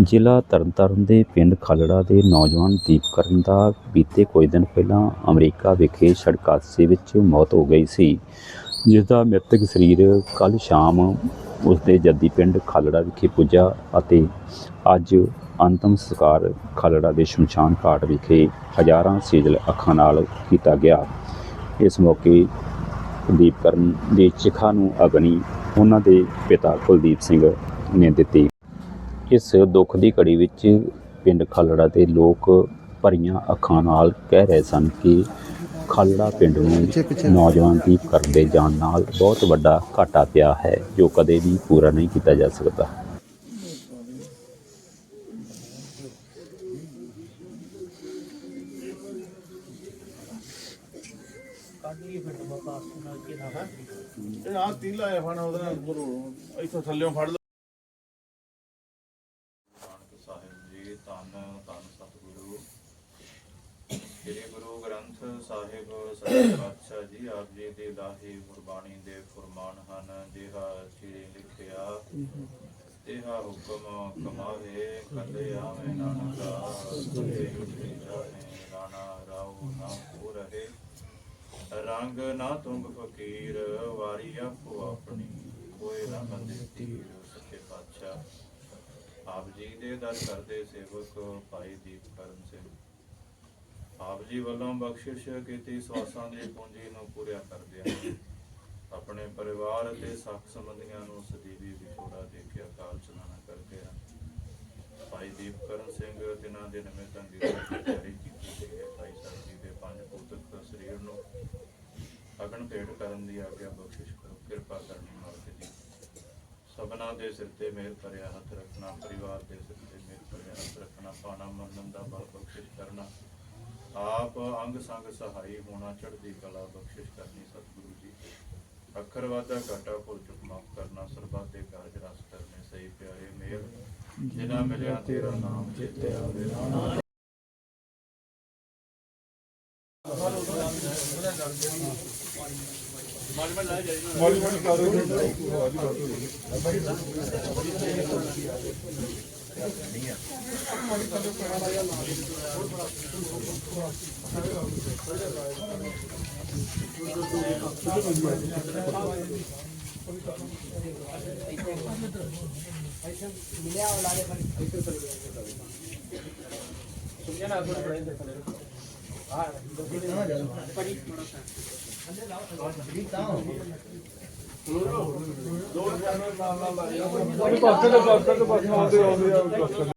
ਜ਼ਿਲ੍ਹਾ ਤਰਨਤਾਰਨ ਦੇ ਪਿੰਡ ਖਾਲੜਾ ਦੇ ਨੌਜਵਾਨ ਦੀਪਕਰਨ ਦਾ ਬੀਤੇ ਕੁਝ ਦਿਨ ਪਹਿਲਾਂ ਅਮਰੀਕਾ ਵਿਖੇ ਸੜਕ ਹਾਦਸੇ ਵਿੱਚ ਮੌਤ ਹੋ ਗਈ ਸੀ ਜਿਸ ਦਾ ਮ੍ਰਿਤਕ ਸਰੀਰ ਕੱਲ੍ਹ ਸ਼ਾਮ ਉਸਦੇ ਜੱਦੀ ਪਿੰਡ ਖਾਲੜਾ ਵਿਖੇ ਪੁੱਜਾ ਅਤੇ ਅੱਜ ਅੰਤਮ ਸੰਸਕਾਰ ਖਾਲੜਾ ਦੇ ਸ਼ਮਸ਼ਾਨ ਘਾਟ ਵਿਖੇ ਹਜ਼ਾਰਾਂ ਸੇਜਲ ਅੱਖਾਂ ਨਾਲ ਕੀਤਾ ਗਿਆ। ਇਸ ਮੌਕੇ ਦੀਪਕਰਨ ਦੀ ਚਿਖਾ ਨੂੰ ਅਗਨੀ ਉਹਨਾਂ ਦੇ ਪਿਤਾ ਕੁਲਦੀਪ ਸਿੰਘ ਨੇ ਦਿੱਤੀ। ਇਸ ਦੁੱਖ ਦੀ ਘੜੀ ਵਿੱਚ ਪਿੰਡ ਖਾਲੜਾ ਦੇ ਲੋਕ ਭਰੀਆਂ ਅੱਖਾਂ ਨਾਲ ਕਹਿ ਰਹੇ ਸਨ ਕਿ ਖਾਲੜਾ ਪਿੰਡ ਨੂੰ ਨੌਜਵਾਨ ਦੀਪ ਕਰਦੇ ਜਾਣ ਨਾਲ ਬਹੁਤ ਵੱਡਾ ਘਾਟਾ ਪਿਆ ਹੈ ਜੋ ਕਦੇ ਵੀ ਪੂਰਾ ਨਹੀਂ ਕੀਤਾ ਜਾ ਸਕਦਾ। ਇਹ ਆ ਤੀਲਾ ਹੈ ਫਣ ਉਹਦੇ ਨਾਲ ਗੁਰੂ ਇੱਥੋਂ ਥੱਲਿਓਂ ਫੜ ਲਓ ਨਾਨਕ ਸਾਹਿਬ ਜੀ ਧੰਨ ਧੰਨ ਸਤਿਗੁਰੂ। ਸ੍ਰੀ ਗੁਰੂ ਗ੍ਰੰਥ ਸਾਹਿਬ, ਸੱਚੇ ਪਾਤਸ਼ਾਹ ਜੀ, ਆਪ ਜੀ ਦੇ ਦਾਹੀ ਗੁਰਬਾਣੀ ਦੇ ਫਰਮਾਨ ਹਨ। ਜਿਹਾ ਚਿੜੀ ਲਿਖਿਆ, ਤੇਹਾ ਹੁਕਮ ਕਮਾਵੇ ਕਦੇ ਆਵੇਂ ਨਾਨਕਾ ਕਦੇ ਉਠੇ ਰਾਣਾ ਰਾਉ ਨਾ ਹੋ ਰਹੇ। ਰੰਗ ਨਾ ਤੁੰਗ ਫਕੀਰ, ਵਾਰੀ ਆਪੋ ਆਪਣੀ, ਕੋਈ ਨਾ ਬੰਦੇ ਤੀਰ, ਸੱਚੇ ਪਾਤਸ਼ਾਹ। ਆਪ ਜੀ ਦੇ ਦਰ ਕਰਦੇ ਸੇਵਕ ਭਾਈ ਦੀਪਕਰਨ ਸਿੰਘ। ਆਪ ਜੀ ਵੱਲੋਂ ਬਖਸ਼ਿਸ਼ ਕੀਤੀ ਸਵਾਸਾਂ ਦੀ ਪੂੰਜੀ ਨੂੰ ਪੂਰਿਆ ਕਰਦੇ ਹਨ ਆਪਣੇ ਪਰਿਵਾਰ ਅਤੇ ਸਾਖ ਸੰਬੰਧੀਆਂ ਨੂੰ ਸਦੀਵੀ ਵਿਛੋੜਾ ਦੇ ਕੇ ਅਕਾਲ ਚਲਾਣਾ ਕਰਦੇ ਹਨ ਭਾਈ ਦੀਪਕਰਨ ਸਿੰਘ ਦਿਨਾਂ ਦੇ ਨਿਮਿਤਾਂ ਦੀ ਤਿਆਰੀ ਕੀਤੀ ਗਈ ਹੈ। ਭਾਈ ਸਾਹਿਬ ਜੀ ਦੇ ਪੰਜ ਪੁੱਤਰ ਸਰੀਰ ਨੂੰ ਅਗਨ ਭੇਟ ਕਰਨ ਦੀ ਆਗਿਆ ਬਖਸ਼ਿਸ਼ ਕਰੋ। ਕਿਰਪਾ ਕਰਨੀ ਮਾਲਕ ਜੀ ਸਭਨਾ ਦੇ ਸਿਰ ਤੇ ਮਿਹਰ ਭਰਿਆ ਹੱਥ ਰੱਖਣਾ, ਪਰਿਵਾਰ ਦੇ ਸਿਰ ਤੇ ਮਿਹਰ ਭਰਿਆ ਹੱਥ ਰੱਖਣਾ, ਪਾਣਾ, ਮੰਨਣ ਦਾ ਬਲ ਬਖਸ਼ਿਸ਼ ਕਰਨਾ। ਆਪ ਅੰਗ ਸੰਗ ਸਹਾਈ ਹੋਣਾ, ਚੜ੍ਹਦੀ ਕਲਾ ਬਖਸ਼ਿਸ਼ ਕਰਨੀ ਸਤਿਗੁਰੂ ਜੀ। ਅੱਖਰ ਵਾਦਾ ਘਾਟਾ ਭੁੱਲ ਚੁੱਕ ਮਾਫ ਕਰਨਾ ਸਰਬੱਤ ਦੇ ਕਾਰਜ ਰਸ ਕਰਨੇ, ਸਹੀ ਪਿਆਰੇ ਮੇਰ ਜਿਨਾ ਮਿਲਿਆ ਤੇਰਾ ਨਾਮ ਚੇਤੇ ਆਵੇ मिल्या और लागे पर समझा ना आप ਪਾਸੇ ਦੇ ਪਾਸੇ ਦੇ ਪਾਸੇ ਆਉਂਦੇ ਆਉਂਦੇ ਆ ਪਾਸੇ।